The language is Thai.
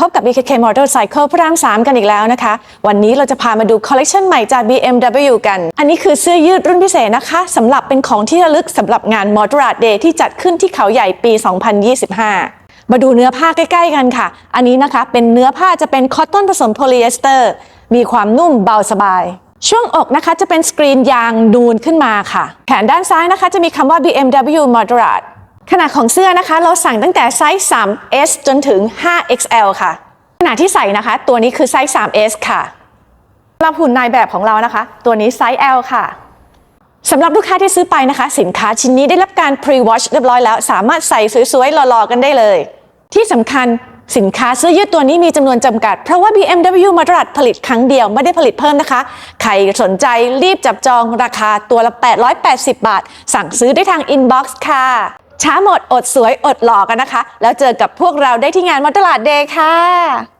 พบกับ BKK Motorcycle พระราม 3 กันอีกแล้วนะคะ วันนี้เราจะพามาดูคอลเลกชันใหม่จาก BMW กัน อันนี้คือเสื้อยืดรุ่นพิเศษนะคะสำหรับเป็นของที่ระลึกสำหรับงาน Motor Art Day ที่จัดขึ้นที่เขาใหญ่ปี 2025มาดูเนื้อผ้าใกล้ ๆ กันค่ะ อันนี้นะคะเป็นเนื้อผ้าจะเป็นคอตตอนผสมโพลีเอสเตอร์ มีความนุ่มเบาสบาย ช่วงอกนะคะจะเป็นสกรีนยางนูนขึ้นมาค่ะ แขนด้านซ้ายนะคะจะมีคำว่า BMW Moderate ขนาดของเสื้อนะคะ เราสั่งตั้งแต่ไซส์ 3S จนถึง 5XL ค่ะ ขนาดที่ใส่นะคะ ตัวนี้คือไซส์ 3S ค่ะสำหรับหุ่นนายแบบของเรานะคะ ตัวนี้ไซส์ L ค่ะสำหรับลูกค้าที่ซื้อไปนะคะ สินค้าชิ้นนี้ได้รับการ pre-wash เรียบร้อยแล้ว สามารถใส่สวยๆหล่อๆกันได้เลย ที่สำคัญสินค้าเสื้อยืดตัวนี้มีจำนวนจำกัด เพราะว่า BMW มาตรฐานผลิตครั้งเดียวไม่ได้ผลิตเพิ่มนะคะ ใครสนใจรีบจับจองราคาตัวละ 880 บาท สั่งซื้อได้ทาง inbox ค่ะ ช้าหมดอดสวยอดหล่อกันนะคะ แล้วเจอกับพวกเราได้ที่งานมอตลาดเดย์ค่ะ